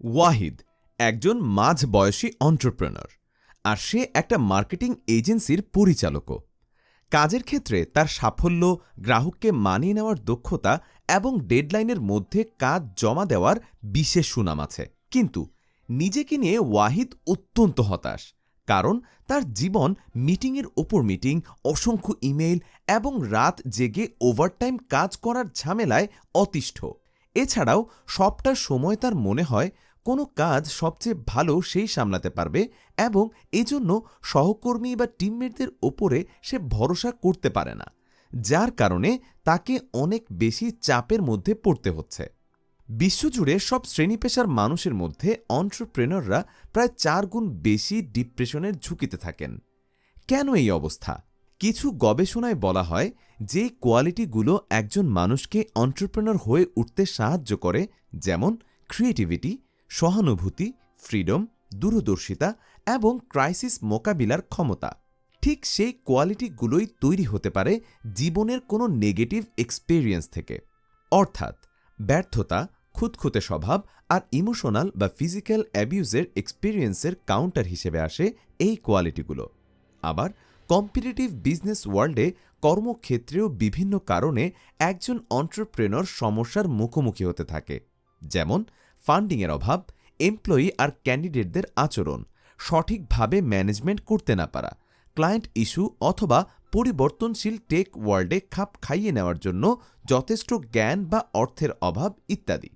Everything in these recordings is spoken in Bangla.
ওয়াহিদ, একজন মাঝ বয়সী অন্টারপ্রেনার আর সে একটা মার্কেটিং এজেন্সির পরিচালকও। কাজের ক্ষেত্রে তার সাফল্য, গ্রাহককে মানিয়ে নেওয়ার দক্ষতা এবং ডেডলাইনের মধ্যে কাজ জমা দেওয়ার বিশেষ সুনাম আছে। কিন্তু নিজেকে নিয়ে ওয়াহিদ অত্যন্ত হতাশ, কারণ তার জীবন মিটিংয়ের ওপর মিটিং অসংখ্য ইমেইল এবং রাত জেগে ওভারটাইম কাজ করার ঝামেলায় অতিষ্ঠ। এছাড়াও সবটা সময় তার মনে হয় কোনো কাজ সবচেয়ে ভালো সেই সামলাতে পারবে এবং এজন্য সহকর্মী বা টিমমেটদের ওপরে সে ভরসা করতে পারে না, যার কারণে তাকে অনেক বেশি চাপের মধ্যে পড়তে হচ্ছে। বিশ্বজুড়ে সব শ্রেণি পেশার মানুষের মধ্যে অন্টারপ্রেনররা প্রায় চার গুণ বেশি ডিপ্রেশনের ঝুঁকিতে থাকেন। কেন এই অবস্থা? কিছু গবেষণায় বলা হয় যে কোয়ালিটিগুলো একজন মানুষকে অন্টারপ্রেনর হয়ে উঠতে সাহায্য করে, যেমন ক্রিয়েটিভিটি সহানুভূতি, ফ্রিডম, দূরদর্শিতা এবং ক্রাইসিস মোকাবিলার ক্ষমতা। ঠিক সেই কোয়ালিটিগুলোই তৈরি হতে পারে জীবনের কোনো নেগেটিভ এক্সপেরিয়েন্স থেকে। অর্থাৎ, ব্যর্থতা, খুঁতখুঁতে স্বভাব আর ইমোশনাল বা ফিজিক্যাল অ্যাবিউজের এক্সপিরিয়েন্সের কাউন্টার হিসেবে আসে এই কোয়ালিটিগুলো। আবার, কম্পিটিটিভ বিজনেস ওয়ার্ল্ডে কর্মক্ষেত্রেও বিভিন্ন কারণে একজন অন্টারপ্রেনর সমস্যার মুখোমুখি হতে থাকে। যেমন ফান্ডিংয়ের অভাব, এমপ্লয়ি আর ক্যান্ডিডেটদের আচরণ, সঠিকভাবে ম্যানেজমেন্ট করতে না পারা, ক্লায়েন্ট ইস্যু অথবা পরিবর্তনশীল টেক ওয়ার্ল্ডে খাপ খাইয়ে নেওয়ার জন্য যথেষ্ট জ্ঞান বা অর্থের অভাব ইত্যাদি।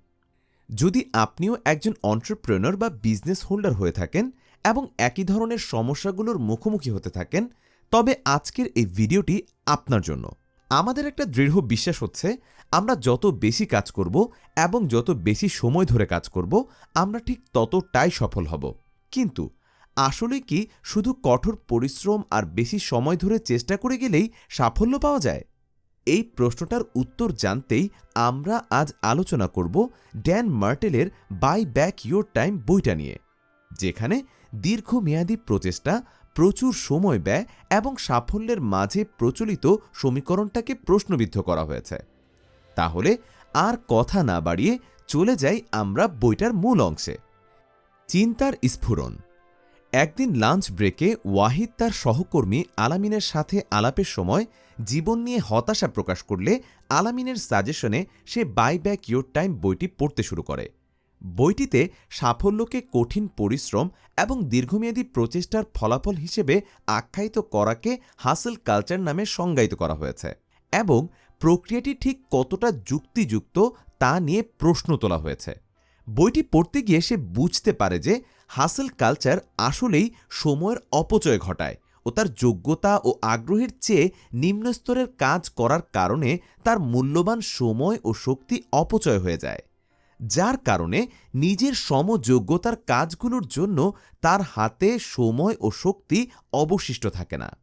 যদি আপনিও একজন অন্টারপ্রেনর বা বিজনেস হোল্ডার হয়ে থাকেন এবং একই ধরনের সমস্যাগুলোর মুখোমুখি হতে থাকেন, তবে আজকের এই ভিডিওটি আপনার জন্য। আমাদের একটা দৃঢ় বিশ্বাস হচ্ছে, আমরা যত বেশি কাজ করব এবং যত বেশি সময় ধরে কাজ করব, আমরা ঠিক ততটাই সফল হব। কিন্তু আসলে কি শুধু কঠোর পরিশ্রম আর বেশি সময় ধরে চেষ্টা করে গেলেই সাফল্য পাওয়া যায়? এই প্রশ্নটার উত্তর জানতেই আমরা আজ আলোচনা করব ড্যান মার্টেলের বাই ব্যাক ইয়োর টাইম বইটা নিয়ে, যেখানে দীর্ঘমেয়াদী প্রচেষ্টা প্রচুর সময় ব্যয় এবং সাফল্যের মাঝে প্রচলিত সমীকরণটাকে প্রশ্নবিদ্ধ করা হয়েছে। তাহলে আর কথা না বাড়িয়ে চলে যাই আমরা বইটার মূল অংশে। চিন্তার স্ফুরণ। একদিন লাঞ্চ ব্রেকে ওয়াহিদ তার সহকর্মী আলামিনের সাথে আলাপের সময় জীবন নিয়ে হতাশা প্রকাশ করলে আলামিনের সাজেশনে সে বাই ব্যাক ইয়োর টাইম বইটি পড়তে শুরু করে। বইটিতে সাফল্যকে কঠিন পরিশ্রম এবং দীর্ঘমেয়াদী প্রচেষ্টার ফলাফল হিসেবে আখ্যায়িত করাকে হাসেল কালচার নামে সংজ্ঞায়িত করা হয়েছে এবং প্রক্রিয়াটি ঠিক কতটা যুক্তিযুক্ত তা নিয়ে প্রশ্ন তোলা হয়েছে। বইটি পড়তে গিয়ে সে বুঝতে পারে যে হাসেল কালচার আসলেই সময়ের অপচয় ঘটায় ও তার যোগ্যতা ও আগ্রহের চেয়ে নিম্নস্তরের কাজ করার কারণে তার মূল্যবান সময় ও শক্তি অপচয় হয়ে যায়। যার কারণে নিজের সমযোগ্যতার কাজগুলোর জন্য তার হাতে সময় ও শক্তি অবশিষ্ট থাকে না।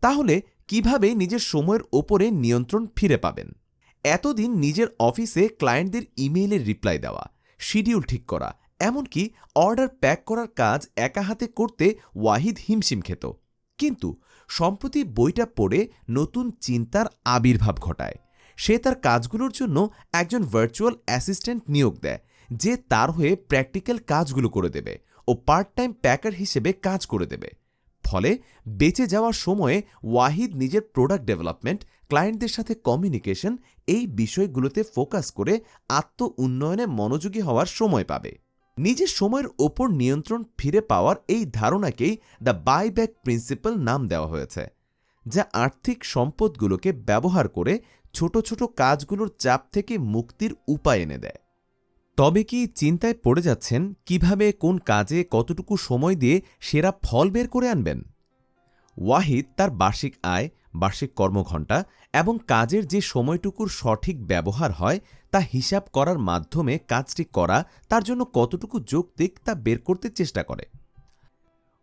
তাহলে কীভাবে নিজের সময়ের ওপরে নিয়ন্ত্রণ ফিরে পাবেন? এতদিন নিজের অফিসে ক্লায়েন্টদের ইমেইলের রিপ্লাই দেওয়া, শিডিউল ঠিক করা, এমনকি অর্ডার প্যাক করার কাজ একা হাতে করতে ওয়াহিদ হিমশিম খেত। কিন্তু সম্প্রতি বইটা পড়ে নতুন চিন্তার আবির্ভাব ঘটায়। সে তার কাজগুলোর জন্য একজন ভার্চুয়াল অ্যাসিস্ট্যান্ট নিয়োগ দেয়, যে তার হয়ে প্র্যাকটিক্যাল কাজগুলো করে দেবে ও পার্ট টাইম প্যাকার হিসেবে কাজ করে দেবে। ফলে বেঁচে যাওয়ার সময়ে ওয়াহিদ নিজের প্রোডাক্ট ডেভেলপমেন্ট ক্লায়েন্টদের সাথে কমিউনিকেশন এই বিষয়গুলোতে ফোকাস করে আত্ম উন্নয়নে মনোযোগী হওয়ার সময় পাবে। নিজের সময়ের ওপর নিয়ন্ত্রণ ফিরে পাওয়ার এই ধারণাকেই দ্য বাইব্যাক প্রিন্সিপাল নাম দেওয়া হয়েছে। যা আর্থিক সম্পদগুলোকে ব্যবহার করে ছোট ছোট কাজগুলোর চাপ থেকে মুক্তির উপায় এনে দেয়। তবে কি চিন্তায় পড়ে যাচ্ছেন কীভাবে কোন কাজে কতটুকু সময় দিয়ে সেরা ফল বের করে আনবেন? ওয়াহিদ তার বার্ষিক আয়, বার্ষিক কর্মঘণ্টা এবং কাজের যে সময়টুকুর সঠিক ব্যবহার হয় তা হিসাব করার মাধ্যমে কাজটি করা তার জন্য কতটুকু যৌক্তিক তা বের করতে চেষ্টা করে।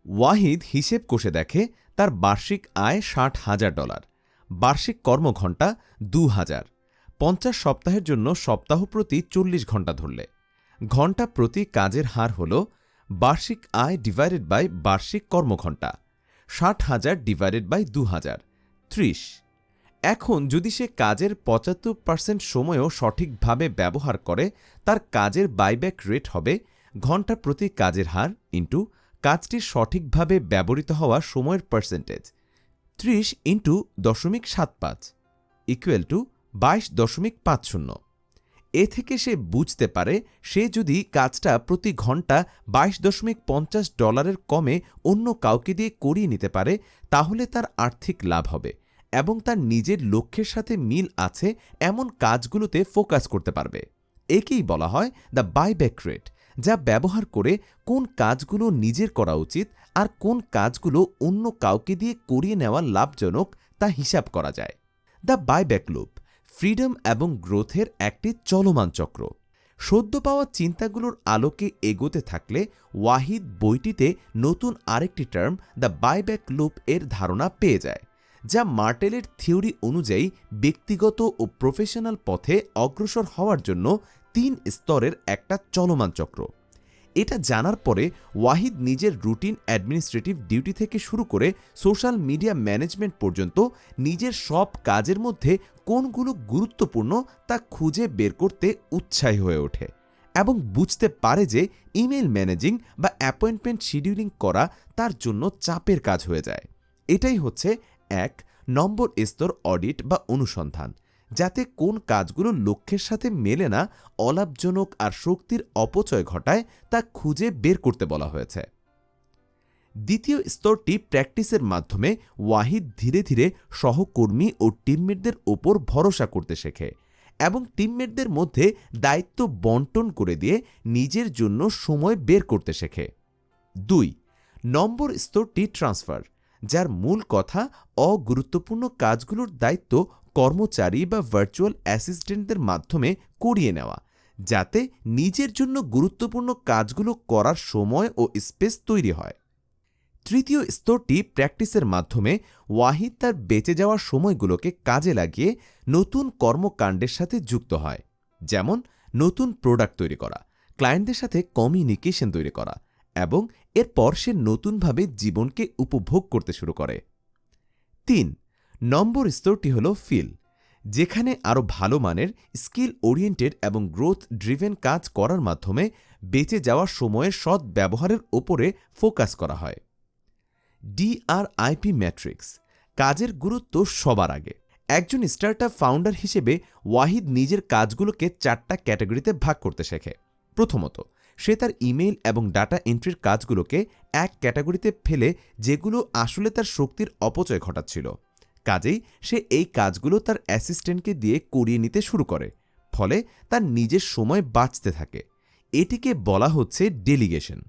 ওয়াহিদ হিসেব কষে দেখে তার বার্ষিক আয় ষাট হাজার ডলার। বার্ষিক কর্মঘণ্টা দু হাজার। পঞ্চাশ সপ্তাহের জন্য সপ্তাহ প্রতি চল্লিশ ঘণ্টা ধরলে। ঘণ্টা প্রতি কাজের হার হল বার্ষিক আয় ডিভাইডেড বাই বার্ষিক কর্মঘণ্টা। ষাট হাজার ডিভাইডেড বাই দু হাজার। ত্রিশ। এখন যদি সে কাজের পঁচাত্তর পার্সেন্ট সময়ও সঠিকভাবে ব্যবহার করে, তার কাজের বাইব্যাক রেট হবে ঘণ্টা প্রতি কাজের হার ইন্টু কাজটির সঠিকভাবে ব্যবহৃত হওয়া সময়ের পার্সেন্টেজ ত্রিশ ইন্টু দশমিক সাত পাঁচ ইকুয়াল টু বাইশ দশমিক পাঁচ শূন্য। এ থেকে সে বুঝতে পারে সে যদি কাজটা প্রতি ঘণ্টা বাইশ দশমিক পঞ্চাশ ডলারের কমে অন্য কাউকে দিয়ে করিয়ে নিতে পারে, তাহলে তার আর্থিক লাভ হবে এবং তার নিজের লক্ষ্যের সাথে মিল আছে এমন কাজগুলোতে ফোকাস করতে পারবে। একেই বলা হয় দ্য বাইব্যাক রেট যা ব্যবহার করে কোন কাজগুলো নিজের করা উচিত আর কোন কাজগুলো অন্য কাউকে দিয়ে করিয়ে নেওয়া লাভজনক তা হিসাব করা যায়। দ্য বাইব্যাক লুপ, ফ্রিডম এবং গ্রোথের একটি চলমান চক্র। সদ্য পাওয়া চিন্তাগুলোর আলোকে এগোতে থাকলে ওয়াহিদ বইটিতে নতুন আরেকটি টার্ম দ্য বাইব্যাক লুপ এর ধারণা পেয়ে যায়, যা মার্টেলের থিওরি অনুযায়ী ব্যক্তিগত ও প্রফেশনাল পথে অগ্রসর হওয়ার জন্য তিন স্তরের একটা চলমান চক্র। এটা জানার পরে ওয়াহিদ নিজের রুটিন অ্যাডমিনিস্ট্রেটিভ ডিউটি থেকে শুরু করে সোশ্যাল মিডিয়া ম্যানেজমেন্ট পর্যন্ত নিজের সব কাজের মধ্যে কোনগুলো গুরুত্বপূর্ণ তা খুঁজে বের করতে উৎসাহী হয়ে ওঠে এবং বুঝতে পারে যে ইমেল ম্যানেজিং বা অ্যাপয়েন্টমেন্ট শিডিউলিং করা তার জন্য চাপের কাজ হয়ে যায়। এটাই হচ্ছে এক নম্বর স্তর অডিট বা অনুসন্ধান। যাতে কোন কাজগুলো লক্ষ্যের সাথে মেলে না, অলাভজনক আর শক্তির অপচয় ঘটায় তা খুঁজে বের করতে বলা হয়েছে। দ্বিতীয় স্তরটি প্র্যাকটিসের মাধ্যমে ওয়াহিদ ধীরে ধীরে সহকর্মী ও টিমমেটদের ওপর ভরসা করতে শেখে এবং টিমমেটদের মধ্যে দায়িত্ব বন্টন করে দিয়ে নিজের জন্য সময় বের করতে শেখে। দুই, নম্বর স্তরটি ট্রান্সফার, যার মূল কথা অগুরুত্বপূর্ণ কাজগুলোর দায়িত্ব কর্মচারী বা ভার্চুয়াল অ্যাসিস্ট্যান্টদের মাধ্যমে করিয়ে নেওয়া, যাতে নিজের জন্য গুরুত্বপূর্ণ কাজগুলো করার সময় ও স্পেস তৈরি হয়। তৃতীয় স্তরটি প্র্যাকটিসের মাধ্যমে ওয়াহিদ তার বেঁচে যাওয়া সময়গুলোকে কাজে লাগিয়ে নতুন কর্মকাণ্ডের সাথে যুক্ত হয়, যেমন নতুন প্রোডাক্ট তৈরি করা ক্লায়েন্টদের সাথে কমিউনিকেশন তৈরি করা এবং এরপর সে নতুনভাবে জীবনকে উপভোগ করতে শুরু করে। তিন নম্বর স্তরটি হল ফিল, যেখানে আরও ভালো মানের, স্কিল ওরিয়েন্টেড এবং গ্রোথ ড্রিভেন কাজ করার মাধ্যমে বেঁচে যাওয়া সময়ের সৎ ব্যবহারের ওপরে ফোকাস করা হয়। ডিআরআইপি ম্যাট্রিক্স, কাজের গুরুত্ব সবার আগে। একজন স্টার্টআপ ফাউন্ডার হিসেবে ওয়াহিদ নিজের কাজগুলোকে চারটা ক্যাটাগরিতে ভাগ করতে শেখে। প্রথমত, সে তার ইমেইল এবং ডাটা এন্ট্রির কাজগুলোকে এক ক্যাটাগরিতে ফেলে যেগুলো আসলে তার শক্তির অপচয় ঘটাচ্ছিল। কাজেই সে এই কাজগুলো তার অ্যাসিস্ট্যান্টকে দিয়ে করিয়ে নিতে শুরু করে, ফলে তার নিজের সময় বাঁচতে থাকে। এটিকে বলা হচ্ছে ডেলিগেশন।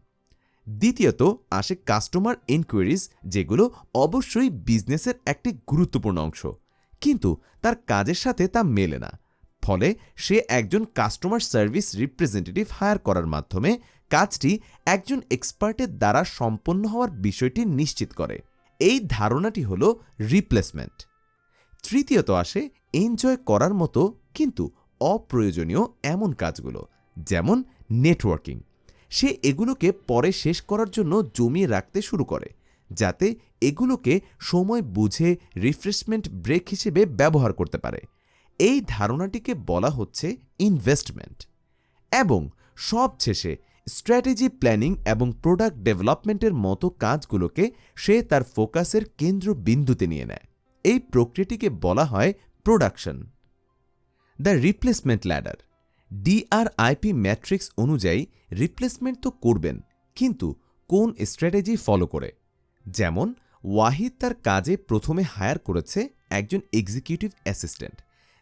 দ্বিতীয়ত, আসে কাস্টমার এনকোয়ারিজ, যেগুলো অবশ্যই বিজনেসের একটি গুরুত্বপূর্ণ অংশ, কিন্তু তার কাজের সাথে তা মেলে না, ফলে সে একজন কাস্টমার সার্ভিস রিপ্রেজেন্টেটিভ হায়ার করার মাধ্যমে কাজটি একজন এক্সপার্টের দ্বারা সম্পন্ন হওয়ার বিষয়টি নিশ্চিত করে। এই ধারণাটি হল রিপ্লেসমেন্ট তৃতীয়ত আসে এনজয় করার মতো কিন্তু অপ্রয়োজনীয় এমন কাজগুলো, যেমন নেটওয়ার্কিং সে এগুলোকে পরে শেষ করার জন্য জমিয়ে রাখতে শুরু করে, যাতে এগুলোকে সময় বুঝে রিফ্রেশমেন্ট ব্রেক হিসেবে ব্যবহার করতে পারে। এই ধারণাটিকে বলা হচ্ছে ইনভেস্টমেন্ট এবং সবশেষে স্ট্র্যাটেজি প্ল্যানিং এবং প্রোডাক্ট ডেভেলপমেন্টের মতো কাজগুলোকে সে তার ফোকাসের কেন্দ্রবিন্দুতে নিয়ে নেয়। এই প্রক্রিয়াটিকে বলা হয় production. The replacement ladder. DRIP matrix অনুযায়ী রিপ্লেসমেন্ট তো করবেন, কিন্তু কোন স্ট্র্যাটেজি ফলো করে? যেমন, ওয়াহিদ তার কাজে প্রথমে হায়ার করেছে একজন এক্সিকিউটিভ অ্যাসিস্ট্যান্ট,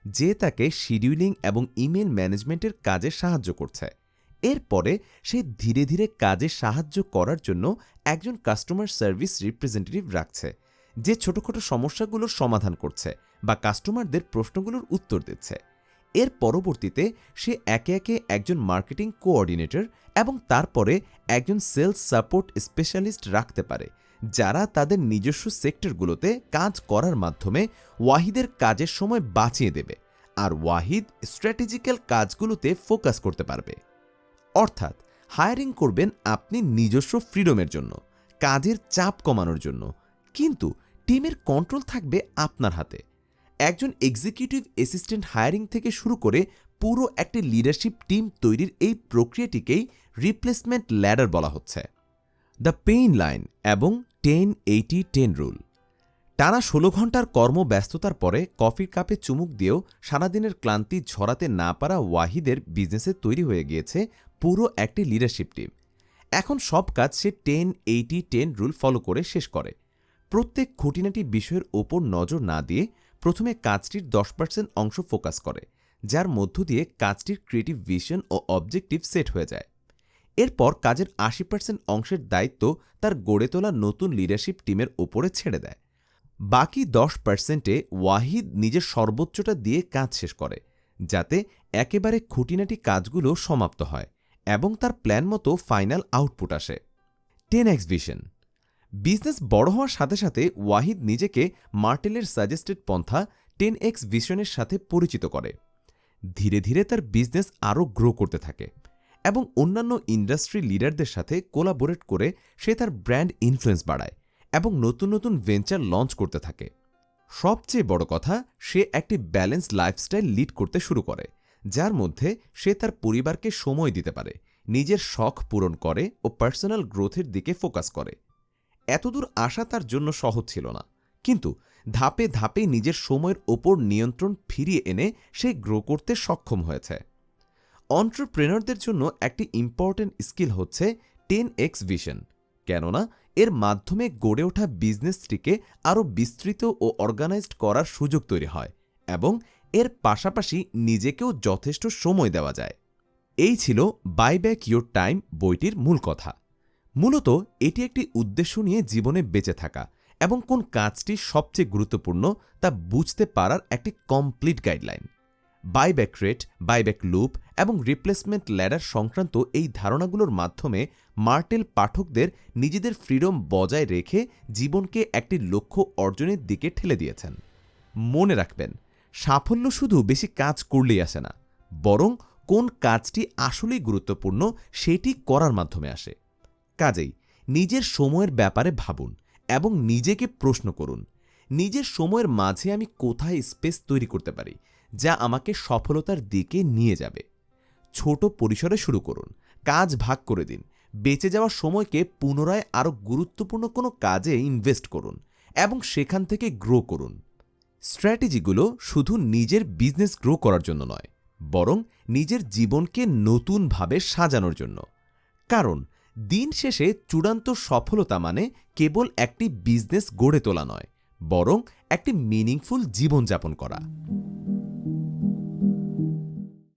যে তাকে শিডিউলিং এবং ইমেল ম্যানেজমেন্টের কাজে সাহায্য করছে। এরপরে সে ধীরে ধীরে কাজে সাহায্য করার জন্য একজন কাস্টমার সার্ভিস রিপ্রেজেন্টেটিভ রাখছে, যে ছোটখাটো সমস্যাগুলোর সমাধান করছে বা কাস্টমারদের প্রশ্নগুলোর উত্তর দিচ্ছে। এর পরবর্তীতে সে একে একে একজন মার্কেটিং কোঅর্ডিনেটর এবং তারপরে একজন সেলস সাপোর্ট স্পেশালিস্ট রাখতে পারে, যারা তাদের নিজস্ব সেক্টরগুলোতে কাজ করার মাধ্যমে ওয়াহিদের কাজের সময় বাঁচিয়ে দেবে আর ওয়াহিদ স্ট্র্যাটেজিক্যাল কাজগুলোতে ফোকাস করতে পারবে। অর্থাৎ হায়ারিং করবেন আপনি নিজস্ব ফ্রিডমের জন্য, কাজের চাপ কমানোর জন্য, কিন্তু টিমের কন্ট্রোল থাকবে আপনার হাতে। একজন এক্সিকিউটিভ অ্যাসিস্ট্যান্ট হায়ারিং থেকে শুরু করে পুরো একটি লিডারশিপ টিম তৈরির এই প্রক্রিয়াটিকেই রিপ্লেসমেন্ট ল্যাডার বলা হচ্ছে। দ্য পেইন লাইন এবং টেন এইটি টেন রুল টানা ষোলো ঘণ্টার কর্মব্যস্ততার পরে কফির কাপে চুমুক দিয়েও সারাদিনের ক্লান্তি ঝরাতে না পারা ওয়াহিদের বিজনেসে তৈরি হয়ে গিয়েছে পুরো একটি লিডারশিপ টিম এখন সব কাজ সে ten eighty ten rule follow করে শেষ করে। প্রত্যেক খুঁটিনাটি বিষয়ের ওপর নজর না দিয়ে প্রথমে কাজটির দশ পার্সেন্ট অংশ ফোকাস করে, যার মধ্য দিয়ে কাজটির ক্রিয়েটিভ ভিশন ও অবজেক্টিভ সেট হয়ে যায়। এরপর কাজের আশি পার্সেন্ট অংশের দায়িত্ব তার গড়ে তোলা নতুন লিডারশিপ টিমের ওপরে ছেড়ে দেয়। বাকি দশ পার্সেন্টে ওয়াহিদ নিজের সর্বোচ্চটা দিয়ে কাজ শেষ করে, যাতে একেবারে খুঁটিনাটি কাজগুলো সমাপ্ত হয়। এবং তার প্ল্যান মতো ফাইনাল আউটপুট আসে। Ten X vision. বিজনেস বড় হওয়ার সাথে সাথে ওয়াহিদ নিজেকে মার্টেলের সাজেস্টেড পন্থা টেন এক্স ভিশনের সাথে পরিচিত করে। ধীরে ধীরে তার বিজনেস আরও গ্রো করতে থাকে এবং অন্যান্য ইন্ডাস্ট্রি লিডারদের সাথে কোলাবোরেট করে সে তার ব্র্যান্ড ইনফ্লুয়েন্স বাড়ায় এবং নতুন নতুন ভেঞ্চার লঞ্চ করতে থাকে। সবচেয়ে বড় কথা, সে একটি ব্যালেন্স লাইফস্টাইল লিড করতে শুরু করে। যার মধ্যে সে তার পরিবারকে সময় দিতে পারে, নিজের শখ পূরণ করে ও পার্সোনাল গ্রোথের দিকে ফোকাস করে। এতদূর আসা তার জন্য সহজ ছিল না, কিন্তু ধাপে ধাপে নিজের সময়ের ওপর নিয়ন্ত্রণ ফিরিয়ে এনে সে গ্রো করতে সক্ষম হয়েছে। অন্টারপ্রেনারদের জন্য একটি ইম্পর্ট্যান্ট স্কিল হচ্ছে টেন এক্স ভিশন কেননা এর মাধ্যমে গড়ে ওঠা বিজনেসটিকে আরও বিস্তৃত ও অর্গানাইজড করার সুযোগ তৈরি হয় এবং এর পাশাপাশি নিজেকেও যথেষ্ট সময় দেওয়া যায়। এই ছিল বাই ব্যাক ইয়োর টাইম বইটির মূল কথা। মূলত এটি একটি উদ্দেশ্য নিয়ে জীবনে বেঁচে থাকা এবং কোন কাজটি সবচেয়ে গুরুত্বপূর্ণ তা বুঝতে পারার একটি complete guideline buyback rate buyback loop এবং রিপ্লেসমেন্ট ল্যাডার সংক্রান্ত এই ধারণাগুলোর মাধ্যমে মার্টেল পাঠকদের নিজেদের ফ্রিডম বজায় রেখে জীবনকে একটি লক্ষ্য অর্জনের দিকে ঠেলে দিয়েছেন। মনে রাখবেন সাফল্য শুধু বেশি কাজ করলেই আসে না, বরং কোন কাজটি আসলেই গুরুত্বপূর্ণ সেটি করার মাধ্যমে আসে। কাজেই নিজের সময়ের ব্যাপারে ভাবুন এবং নিজেকে প্রশ্ন করুন, নিজের সময়ের মাঝে আমি কোথায় স্পেস তৈরি করতে পারি যা আমাকে সফলতার দিকে নিয়ে যাবে? ছোট পরিসরে শুরু করুন, কাজ ভাগ করে দিন, বেঁচে যাওয়ার সময়কে পুনরায় আরও গুরুত্বপূর্ণ কোনো কাজে ইনভেস্ট করুন এবং সেখান থেকে গ্রো করুন। স্ট্র্যাটেজিগুলো শুধু নিজের বিজনেস গ্রো করার জন্য নয়, বরং নিজের জীবনকে নতুনভাবে সাজানোর জন্য। কারণ, দিন শেষে চূড়ান্ত সফলতা মানে কেবল একটি বিজনেস গড়ে তোলা নয়, বরং একটি মিনিংফুল জীবনযাপন করা।